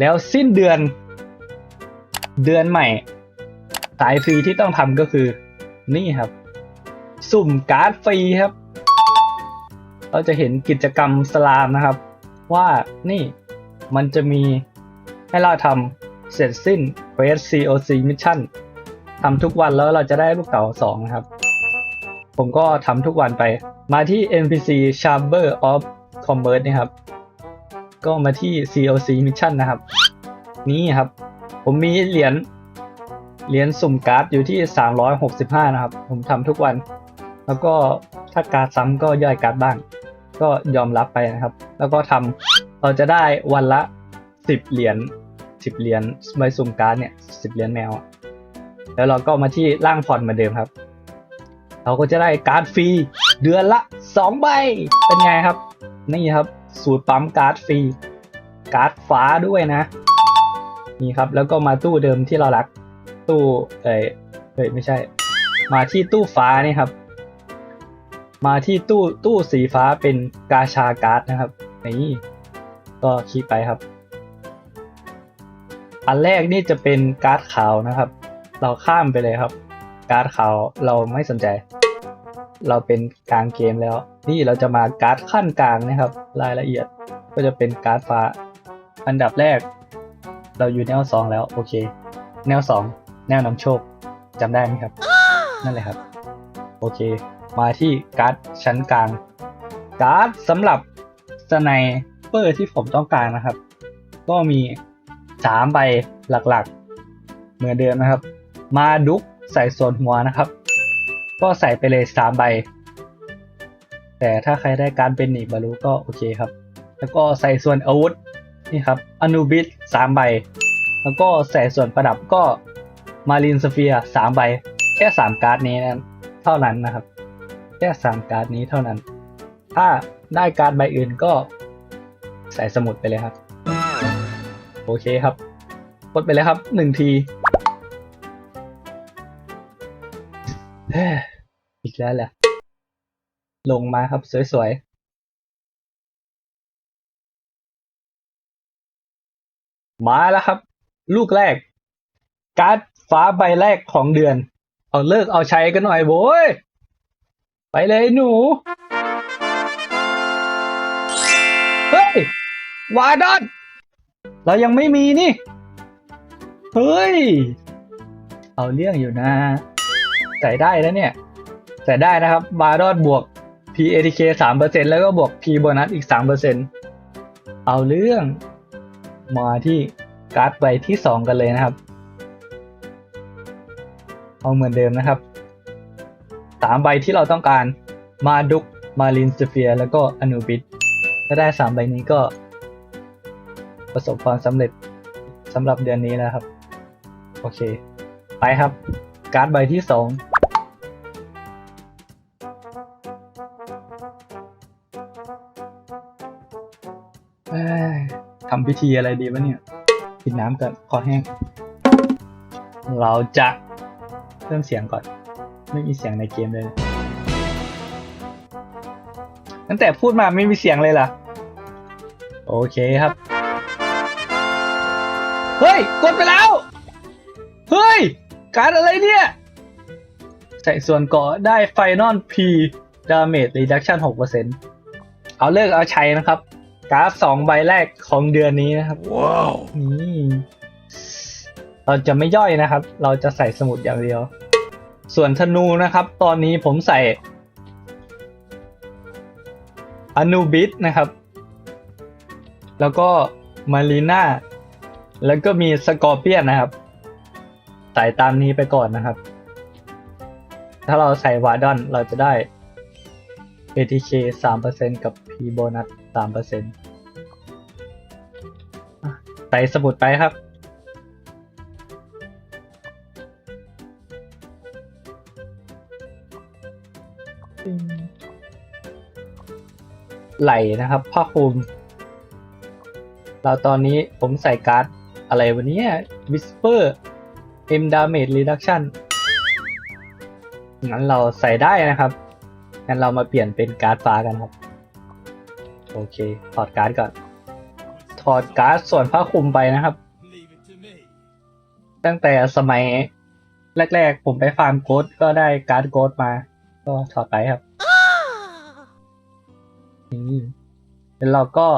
แล้วสิ้นเดือนเดือนใหม่ สายฟรีที่ต้องทำก็คือ นี่ครับ สุ่มการ์ดฟรีครับ เราจะเห็นกิจกรรมสลามนะครับ ว่านี่มันจะมีให้เราทำเสร็จสิ้น Quest COC Mission ทำทุกวันแล้วเราจะได้ลูกเต๋าสองนะครับ ผมก็ทำทุกวันไป มาที่ NPC Chamber of Commerce นี่ครับ ก็มาที่ COC Mission นะครับ นี่ครับ ผมมีเหรียญเหรียญสุ่มการ์ดอยู่ที่ 365 นะครับ ผมทำทุกวัน แล้วก็ถ้าการ์ดซ้ำก็ย่อยการ์ดบ้าง ก็ยอมรับไปนะครับ แล้วก็ทำเราจะได้วันละ 10 เหรียญ10 เหรียญใบสุ่มการ์ดเนี่ย 10 เหรียญแมว แล้วเราก็มาที่ร่างผ่อนเหมือนเดิมครับ เราก็จะได้การ์ดฟรีเดือนละ 2 ใบ เป็นไงครับ นี่ครับ สูตรปั๊มการ์ดฟรี การ์ดฟ้าด้วยนะ นี่ครับ แล้วก็มาตู้เดิมที่เรารัก ตู้เอ้ยเอ้ยไม่ใช่ มาที่ตู้ฟ้านี่ครับ มาที่ตู้ตู้สีฟ้าเป็นกาชาการ์ดนะครับ นี่ ก็คลิกไปครับ อันแรกนี่จะเป็นการ์ดขาวนะครับ เราข้ามไปเลยครับ การ์ดขาวเราไม่สนใจ เราเป็นกลางเกมแล้ว นี่เราจะมาการ์ดขั้นกลางนะครับ รายละเอียดก็จะเป็นการ์ดฟ้า อันดับแรก เราอยู่แนวสองแล้วโอเค แนวสองแนวนำโชคจำได้ไหมครับ นั่นแหละครับ โอเค มาที่การ์ดชั้นกลาง การ์ดสำหรับสไนเปอร์ที่ผมต้องการนะครับ ก็มีสามใบหลักๆ เหมือนเดิมนะครับ มาดุกใส่ส่วนหัวนะครับ ก็ใส่ไปเลยสามใบ แต่ถ้าใครได้การเป็นหนีบารูก็โอเคครับ แล้วก็ใส่ส่วนอาวุธนี่ครับอนูบิสสามใบ แล้วก็ใส่ส่วนประดับก็มารินสเฟียสามใบ แค่สามการ์ดนี้นะเท่านั้นนะครับ แค่สามการ์ดนี้เท่านั้น ถ้าได้การ์ดใบอื่นก็ใส่สมุดไปเลยครับ โอเคครับกดไปเลยครับหนึ่งทีเฮ้ อีกแล้วแหละ ลงมาครับสวยๆ มาแล้วครับ ลูกแรก การ์ดฟ้าใบแรกของเดือน เอาเลิกเอาใช้กันหน่อยโว้ย ไปเลยหนู เฮ้ย วาดอน เรายังไม่มีนี่ เฮ้ย เอาเรื่องอยู่นะ ใส่ได้แล้วเนี่ย แต่ได้นะครับบารอดบวก PATK 3%แล้วก็บวก P โบนัสอีก 3%เอาเรื่อง มาที่การ์ดใบที่ 2 กันเลยนะครับ เอาเหมือนเดิมนะครับ 3 ใบที่เราต้องการมาดุกมาลินสเฟียแล้วก็อนูบิสถ้าได้ 3 ใบนี้ก็ ประสบความสำเร็จสำหรับเดือนนี้แล้วครับ โอเค ไปครับ การ์ดใบที่ 2 ทำพิธีอะไรดีวะเนี่ยกินน้ำก่อนคอแห้ง เราจะเพิ่มเสียงก่อน ไม่มีเสียงในเกมเลย ตั้งแต่พูดมาไม่มีเสียงเลยล่ะ โอเคครับ เฮ้ย กดไปแล้ว เฮ้ย การอะไรเนี่ย ใส่ส่วนเกาะได้ไฟนอล P Damage Reduction 6%เอาเลิกเอาใช้นะครับ การ์ดสองใบแรกของเดือนนี้นะครับ ว้าวนี่เราจะไม่ย่อยนะครับ เราจะใส่สมุดอย่างเดียว ส่วนธนูนะครับ ตอนนี้ผมใส่อนูบิสนะครับ แล้วก็มารีน่า แล้วก็มีสกอร์เปียนนะครับ ใส่ตามนี้ไปก่อนนะครับ ถ้าเราใส่วาดอนเราจะได้ ATK 3%กับ P โบนัส3%อะใส่สมุดไปครับ ไหลนะครับผ้าคลุมเราตอนนี้ผมใส่การ์ด อะไรวันนี้ Whisper M Damage Reduction งั้นเราใส่ได้นะครับ งั้นเรามาเปลี่ยนเป็นการ์ดฟ้ากันครับ โอเค ถอดการ์ดก่อน ถอดการ์ดส่วนผ้าคลุมไปนะครับ ตั้งแต่สมัยแรกๆ ผมไปฟาร์มโกดก็ได้การ์ดโกดมา ก็ถอดไปครับนี่แล้วเราก็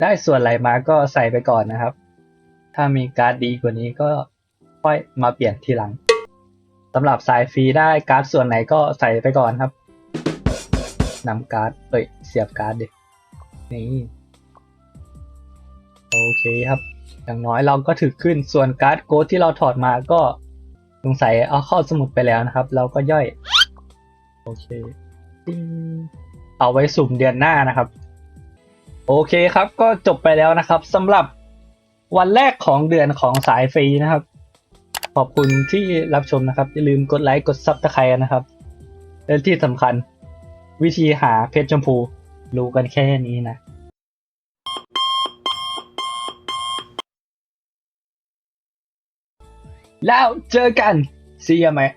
ได้ส่วนไหลมาก็ใส่ไปก่อนนะครับ ถ้ามีการ์ดดีกว่านี้ก็ค่อยมาเปลี่ยนทีหลัง สำหรับสายฟรีได้การ์ดส่วนไหนก็ใส่ไปก่อนครับนำการ์ดเอ้ยเสียบการ์ดดินี่โอเคครับ อย่างน้อยเราก็ถือขึ้นส่วนการ์ดโกดที่เราถอดมาก็สงสัยเอาเข้าสมุดไปแล้วนะครับ เราก็ย่อย โอเคติงเอาไว้สุ่มเดือนหน้านะครับ โอเคครับก็จบไปแล้วนะครับสำหรับวันแรกของเดือนของสายฟรีนะครับ ขอบคุณที่รับชมนะครับ อย่าลืมกดไลค์กดซับสไครต์นะครับ และที่สำคัญวิธีหาเพชรชมพู รู้กันแค่นี้นะแล้วเจอกัน see you mate